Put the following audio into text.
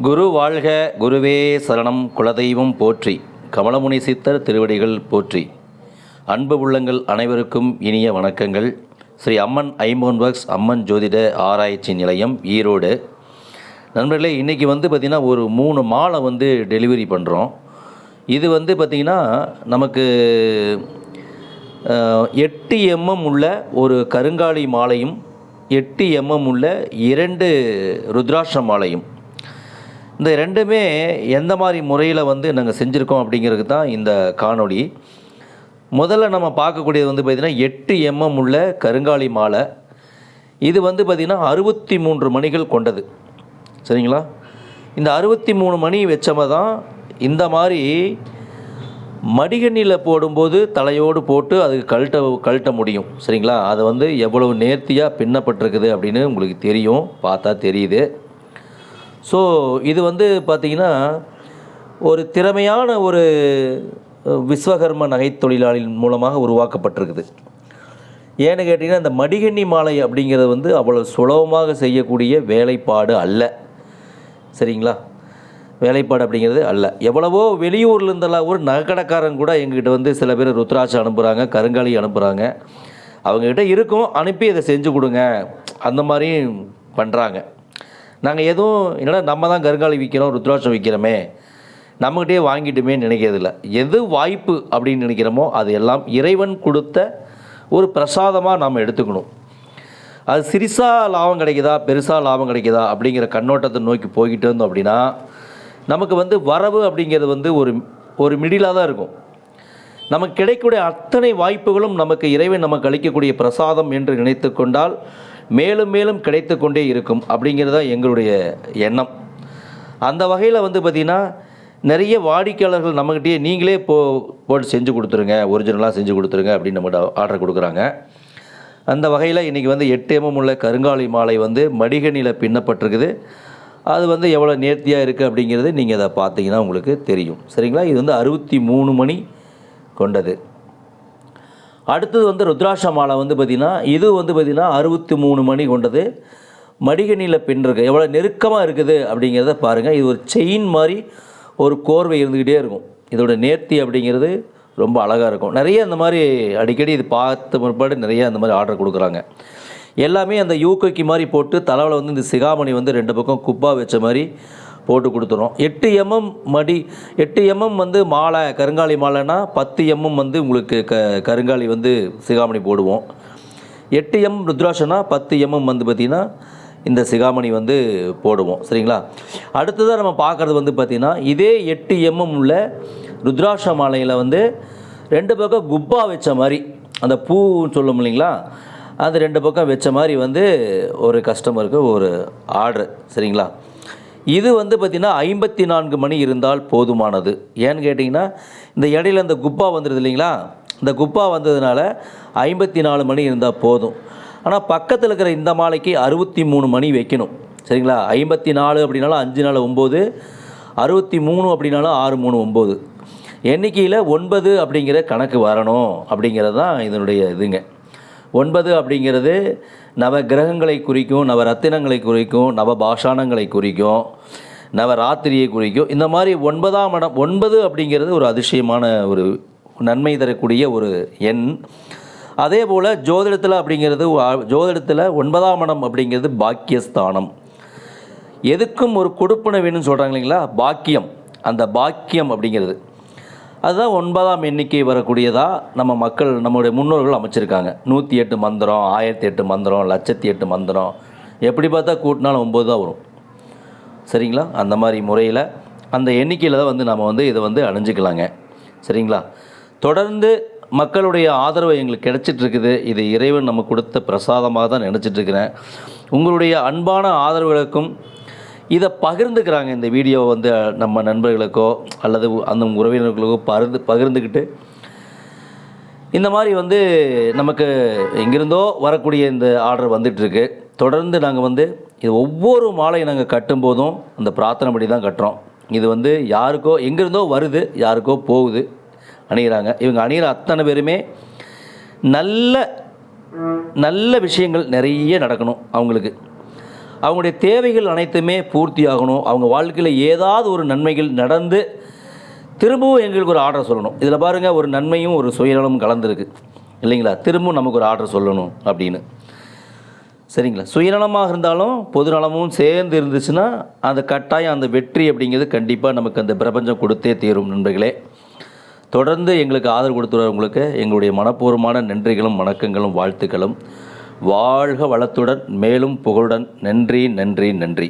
குரு வாழ்க குருவே சரணம் குலதெய்வம் போற்றி. கமலமுனி சித்தர் திருவடிகள் போற்றி. அன்பு உள்ளங்கள் அனைவருக்கும் இனிய வணக்கங்கள். ஸ்ரீ அம்மன் ஐம்பொன் ஒர்க்ஸ் அம்மன் ஜோதிட ஆராய்ச்சி நிலையம் ஈரோடு. நண்பர்களே இன்றைக்கி வந்து பார்த்திங்கன்னா ஒரு மூணு மாலை வந்து டெலிவரி பண்ணுறோம் இது வந்து பார்த்திங்கன்னா நமக்கு எட்டு எம்எம் உள்ள ஒரு கருங்காலி மாலையும் எட்டு எம்எம் உள்ள இரண்டு ருத்ராட்ச மாலையும். இந்த ரெண்டுமே எந்த மாதிரி முறையில் வந்து நாங்கள் செஞ்சுருக்கோம் அப்படிங்கிறது தான் இந்த காணொளி. முதல்ல நம்ம பார்க்கக்கூடியது வந்து பார்த்திங்கன்னா எட்டு எம்எம் உள்ள கருங்காலி மாலை. இது வந்து பார்த்திங்கன்னா அறுபத்தி மூன்று மணிகள் கொண்டது. சரிங்களா? இந்த அறுபத்தி மூணு மணி வச்சம தான் இந்த மாதிரி மடிகண்ணியில் போடும்போது தலையோடு போட்டு அதுக்கு கழட்ட கழட்ட முடியும். சரிங்களா? அது வந்து எவ்வளவு நேர்த்தியாக பின்னப்பட்டிருக்குது அப்படின்னு உங்களுக்கு தெரியும். பார்த்தா தெரியுது. ஸோ இது வந்து பார்த்திங்கன்னா ஒரு திறமையான ஒரு விஸ்வகர்ம நகைத் தொழிலாளியின் மூலமாக உருவாக்கப்பட்டிருக்குது. ஏன்னு கேட்டிங்கன்னா இந்த மடிகண்ணி மாலை அப்படிங்கிறது வந்து அவ்வளோ சுலபமாக செய்யக்கூடிய வேலைப்பாடு அல்ல. சரிங்களா? வேலைப்பாடு அப்படிங்கிறது அல்ல. எவ்வளவோ வெளியூர்ல இருந்தெல்லாம் ஒரு நகைக்கடைக்காரன் கூட எங்ககிட்ட வந்து சில பேர் ருத்ராட்சம் அனுப்புகிறாங்க கருங்காலி அனுப்புகிறாங்க அவங்கக்கிட்ட இருக்கும் அனுப்பி இதை செஞ்சு கொடுங்க. அந்த மாதிரியும் பண்ணுறாங்க நாங்கள் எதுவும் என்னடா நம்ம தான் கருங்காலி விற்கிறோம் ருத்ராட்சம் விற்கிறோமே நம்மகிட்டே வாங்கிட்டுமே நினைக்கிறதில்ல. எது வாய்ப்பு அப்படின்னு நினைக்கிறோமோ அது எல்லாம் இறைவன் கொடுத்த ஒரு பிரசாதமாக நாம் எடுத்துக்கணும். அது சிறிசாக லாபம் கிடைக்குதா பெருசாக லாபம் கிடைக்குதா அப்படிங்கிற கண்ணோட்டத்தை நோக்கி போய்கிட்டு இருந்தோம் அப்படின்னா நமக்கு வந்து வரவு அப்படிங்கிறது வந்து ஒரு ஒரு மிடிலாக தான் இருக்கும். நமக்கு கிடைக்கக்கூடிய அத்தனை வாய்ப்புகளும் நமக்கு இறைவன் நமக்கு அளிக்கக்கூடிய பிரசாதம் என்று நினைத்து கொண்டால் மேலும் மேலும் கிடைத்து கொண்டே இருக்கும் அப்படிங்கிறது தான் எங்களுடைய எண்ணம். அந்த வகையில் வந்து பார்த்திங்கன்னா நிறைய வாடிக்கையாளர்கள் நம்மக்கிட்டேயே நீங்களே போ போட்டு செஞ்சு கொடுத்துருங்க ஒரிஜினலாக செஞ்சு கொடுத்துருங்க அப்படின்னு நம்மகிட்ட ஆர்டர் கொடுக்குறாங்க. அந்த வகையில் இன்றைக்கி வந்து எட்டு எம்எம் உள்ள கருங்காலி மாலை வந்து மடிகணியில் பின்னப்பட்டிருக்குது. அது வந்து எவ்வளோ நேர்த்தியாக இருக்குது அப்படிங்கிறது நீங்கள் அதை பார்த்தீங்கன்னா உங்களுக்கு தெரியும். சரிங்களா? இது வந்து அறுபத்தி மூணு மணி கொண்டது. அடுத்தது வந்து ருத்ராட்ச மாலை வந்து பார்த்திங்கன்னா இது வந்து பார்த்திங்கன்னா அறுபத்தி மூணு மணி கொண்டது. மடிகணியில் பின்னிருக்கு எவ்வளோ நெருக்கமாக இருக்குது அப்படிங்கிறத பாருங்கள் இது ஒரு செயின் மாதிரி ஒரு கோர்வை இருந்துக்கிட்டே இருக்கும். இதோட நேர்த்தி அப்படிங்கிறது ரொம்ப அழகாக இருக்கும். நிறைய இந்த மாதிரி அடிக்கடி இது பார்த்த பிற்பாடு நிறைய அந்த மாதிரி ஆர்டர் கொடுக்குறாங்க. எல்லாமே அந்த யூக்கைக்கு மாதிரி போட்டு தலைவில் வந்து இந்த சிகாமணி வந்து ரெண்டு பக்கம் குப்பா வச்ச மாதிரி போட்டு கொடுத்துரும் எட்டு எம்எம் மடி எட்டு எம்எம் வந்து மாலை கருங்காலி மாலைனா பத்து எம்எம் வந்து உங்களுக்கு க கருங்காலி வந்து சிகாமணி போடுவோம். எட்டு எம் ருத்ராட்சனா பத்து எம்எம் வந்து பார்த்திங்கன்னா இந்த சிகாமணி வந்து போடுவோம். சரிங்களா? அடுத்ததாக நம்ம பார்க்குறது வந்து பார்த்திங்கன்னா இதே எட்டு எம்எம் உள்ள ருத்ராட்ச மாலையில் வந்து ரெண்டு பக்கம் குப்பா வச்ச மாதிரி அந்த பூன்னு சொல்லும் இல்லைங்களா? அது ரெண்டு பக்கம் வச்ச மாதிரி வந்து ஒரு கஸ்டமருக்கு ஒரு ஆர்டர் சரிங்களா? இது வந்து பார்த்திங்கன்னா ஐம்பத்தி நான்கு மணி இருந்தால் போதுமானது. ஏன்னு கேட்டிங்கன்னா இந்த இடையில இந்த குப்பா வந்துடுது இல்லைங்களா? இந்த குப்பா வந்ததுனால ஐம்பத்தி நாலு மணி இருந்தால் போதும். ஆனால் பக்கத்தில் இருக்கிற இந்த மாலைக்கு அறுபத்தி மூணு மணி வைக்கணும். சரிங்களா? ஐம்பத்தி நாலு அப்படின்னாலும் அஞ்சு நாள் ஒம்பது அறுபத்தி மூணு அப்படின்னாலும் ஆறு மூணு ஒம்பது. எண்ணிக்கையில் ஒன்பது அப்படிங்கிற கணக்கு வரணும் அப்படிங்கிறது தான் இதனுடைய இதுங்க. ஒன்பது அப்படிங்கிறது நவ கிரகங்களை குறிக்கும் நவ ரத்தினங்களை குறிக்கும் நவ பாஷாணங்களை குறிக்கும் நவராத்திரியை குறிக்கும். இந்த மாதிரி ஒன்பதாம் இடம் ஒன்பது அப்படிங்கிறது ஒரு அதிசயமான ஒரு நன்மை தரக்கூடிய ஒரு எண். அதே போல் ஜோதிடத்தில் அப்படிங்கிறது ஜோதிடத்தில் ஒன்பதாம் இடம் அப்படிங்கிறது பாக்கியஸ்தானம். எதுக்கும் ஒரு கொடுப்பனை வேணும்னு சொல்கிறாங்க இல்லைங்களா? பாக்கியம். அந்த பாக்கியம் அப்படிங்கிறது. அதுதான் ஒன்பதாம் எண்ணிக்கை வரக்கூடியதாக நம்ம மக்கள் நம்முடைய முன்னோர்கள் அமைச்சிருக்காங்க. நூற்றி எட்டு மந்திரம் ஆயிரத்தி எட்டு மந்திரம் லட்சத்தி எட்டு மந்திரம். எப்படி பார்த்தா கூட்டினாலும் ஒம்பது தான் வரும். சரிங்களா? அந்த மாதிரி முறையில் அந்த எண்ணிக்கையில் தான் வந்து நம்ம வந்து இதை வந்து அணிஞ்சிக்கலாங்க. சரிங்களா? தொடர்ந்து மக்களுடைய ஆதரவு எங்களுக்கு கிடச்சிட்ருக்குது. இது இறைவன் நம்ம கொடுத்த பிரசாதமாக தான் நினச்சிட்டுருக்குறேன் உங்களுடைய அன்பான ஆதரவுகளுக்கும் இதை பகிர்ந்துக்கிறாங்க இந்த வீடியோவை வந்து நம்ம நண்பர்களுக்கோ அல்லது அந்த உறவினர்களுக்கோ பகிர்ந்து பகிர்ந்துக்கிட்டு. இந்த மாதிரி வந்து நமக்கு எங்கிருந்தோ வரக்கூடிய இந்த ஆர்டர் வந்துட்டுருக்கு. தொடர்ந்து நாங்கள் வந்து இது ஒவ்வொரு மாலையை நாங்கள் கட்டும்போதும் அந்த பிரார்த்தனை படி தான் கட்டுறோம். இது வந்து யாருக்கோ எங்கிருந்தோ வருது யாருக்கோ போகுது அணிகிறாங்க இவங்க அணிகிற அத்தனை பேருமே நல்ல நல்ல விஷயங்கள் நிறைய நடக்கணும் அவங்களுக்கு. அவங்களுடைய தேவைகள் அனைத்துமே பூர்த்தி ஆகணும். அவங்க வாழ்க்கையில் ஏதாவது ஒரு நன்மைகள் நடந்து திரும்பவும் எங்களுக்கு ஒரு ஆர்டர் சொல்லணும். இதில் பாருங்கள் ஒரு நன்மையும் ஒரு சுயநலமும் கலந்துருக்கு. இல்லைங்களா? திரும்பவும் நமக்கு ஒரு ஆர்டர் சொல்லணும் அப்படின்னு. சரிங்களா? சுயநலமாக இருந்தாலும் பொதுநலமும் சேர்ந்து இருந்துச்சுன்னா அந்த கட்டாயம் அந்த வெற்றி அப்படிங்கிறது கண்டிப்பாக நமக்கு அந்த பிரபஞ்சம் கொடுத்தே தீரும் நண்பர்களே. தொடர்ந்து எங்களுக்கு ஆதரவு கொடுத்துருவங்களுக்கு எங்களுடைய மனப்பூர்வமான நன்றிகளும் வணக்கங்களும் வாழ்த்துக்களும். வாழ்க வளத்துடன் மேலும் புகழுடன் நன்றி நன்றி நன்றி.